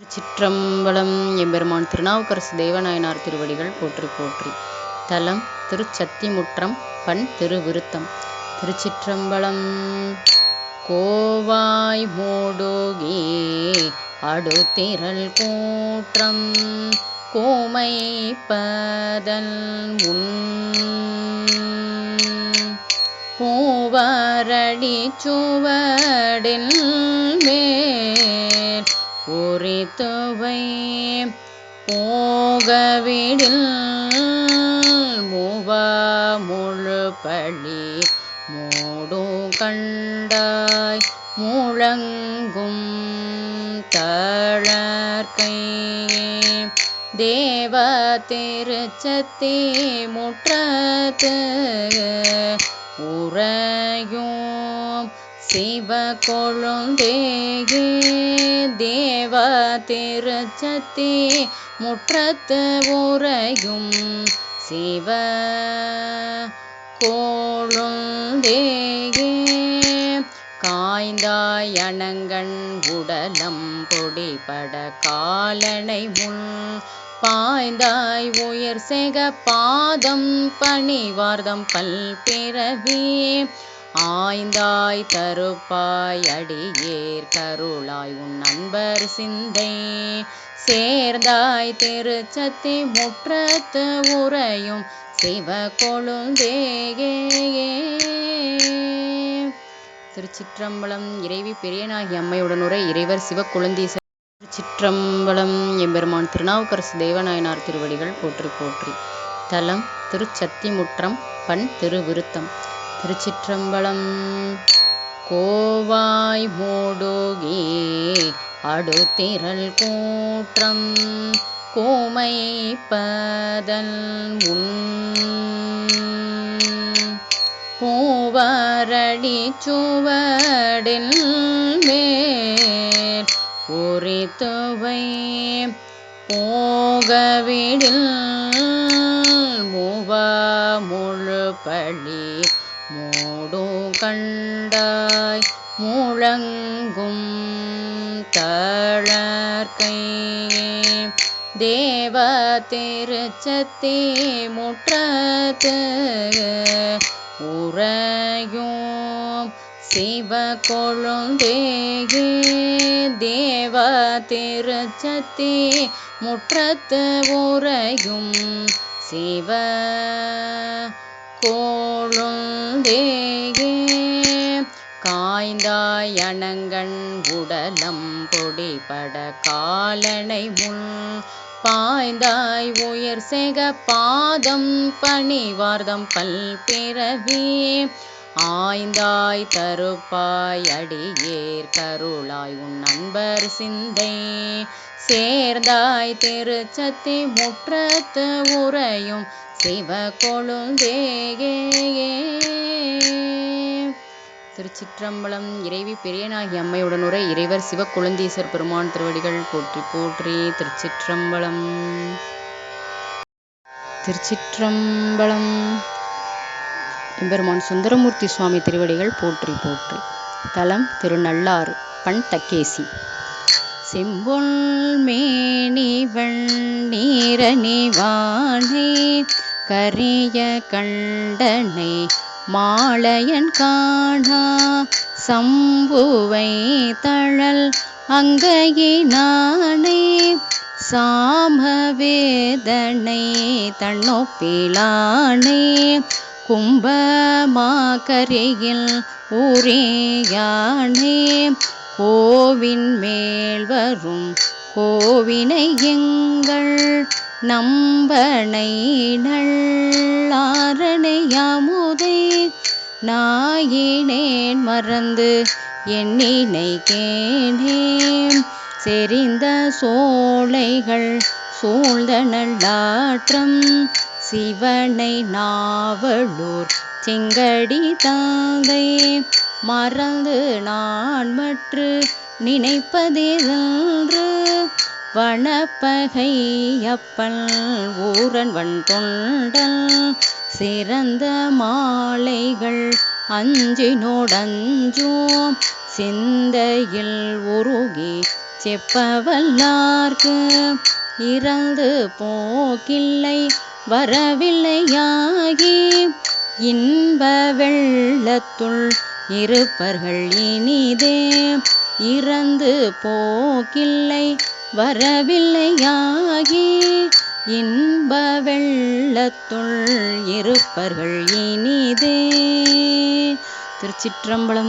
திருச்சிற்றம்பலம் எம்பெருமான் திருநாவுக்கரசு தேவநாயனார் திருவடிகள் போற்றி போற்றி. தலம் திருச்சத்திமுற்றம் பண் திருவிருத்தம். திருச்சிற்றம்பலம் கோவாய் மூடுகி அடுத்திரள் கூற்றம் கோமை முன். பூவரடி சுவடில் மே உரித்துவை போகவிடில் மூவா முழு பழி மூடு கண்டாய் முழங்கும் தளர்கை தேவ திருச்சத்தி முற்றத்து உறையும் சிவ கொழுந்தேயே தேவ திருச்சத்தே முற்றத்து உறையும் சிவ கோழுந்தேகே காய்ந்தாயணங்கண் உடலம் பொடிபட காலனை முன் பாய்ந்தாய் உயர் செக பாதம் பணிவார்தம் பல்பிறவி ஆய்ந்தாய் தருப்பாய் அடியேர் கருளாய் உன் நண்பர் சிந்தை. சேர்ந்தாய் திருச்சத்தி முற்றத்து உறையும் சிவ கொழுந்தேகே திருச்சிற்றம்பலம் இறைவி பெரியனாகி அம்மையுடனுரை இறைவர் சிவக்குழந்தீசர். திருச்சிற்றம்பலம் எம்பெருமான் திருநாவுக்கரசு தேவநாயனார் திருவடிகள் போற்றி போற்றி. தலம் திருச்சத்திமுற்றம் பண் திருவிருத்தம். திருச்சிற்றம்பலம். கோவாய் மூடுகி அடுத்திரள் கூற்றம் கோமைப்பதல் முன். பூவரடி சுவடில் மேல் உரித்துவை போகவிடில் மூவா முழு பழி மூடு கண்டாய் முழங்கும் தளர்கை தேவ திருச்சத்தி முற்றத்து உறையும் சிவ கொழுந்தேகே தேவ திருச்சத்தி முற்றத்து உறையும் சிவ கோழுந்தேகே காய்ந்தாய் காய்ந்தாயணங்கண் உடலம் பொடிபட காலனை முன். பாய்ந்தாய் உயர் செக பாதம் பணிவார்தம் பல்பிறவி ஆய்ந்தாய் தருப்பாய் அடியேர் கருளாய் உன் நண்பர் சிந்தை. சேர்ந்தாய் திருச்சத்தி முற்றத்து உறையும் சிவ கொழுந்தேயே திருச்சிற்றம்பலம் இறைவி பெரியனாகி அம்மையுடன் உரை இறைவர் சிவக்குழந்தீசர் பெருமான் திருவடிகள் போற்றி போற்றி திருச்சிற்றம்பலம். திருச்சிற்றம்பலம் எம்பெருமான் சுந்தரமூர்த்தி சுவாமி திருவடிகள் போற்றி போற்றி. தலம் திருநள்ளாறு பண் தக்கேசி. செம்பொல் மேனி வெண்ணீரணி கரிய கண்டனை மாலையன் காணா. சம்புவை தழல் அங்கையினானே சாமவேதனை தன்னொப்பிலானே. கும்பமாக்கரையில் ஊரேயானே. கோவின் மேல் வரும் கோவினை எங்கள் நம்பனை நல்லாரணையாமுதை நாயினேன் மறந்து எண்ணினை கேனேன். செறிந்த சோலைகள் சூழ்ந்த நல்லாற்றம் சிவனை நாவலூர் செங்கடி தாங்கை. மறந்து நான் மற்று நினைப்பதென்று வனப்பகை அப்பல் ஊரன் வன் தொண்டல் சிறந்த மாலைகள் அஞ்சினோடஞ்சோம் சிந்தையில் உருகி செப்பவல்லார்க்கு. இறந்து போக்கில்லை வரவில்லையாகி இன்ப வெள்ளத்துள் இருப்பர்கள் இனிதே. இறந்து போக்கில்லை வரவில்லையாகி இன்ப வெள்ளத்துள் இருப்பர்கள் இனிதே. திருச்சிற்றம்பலம்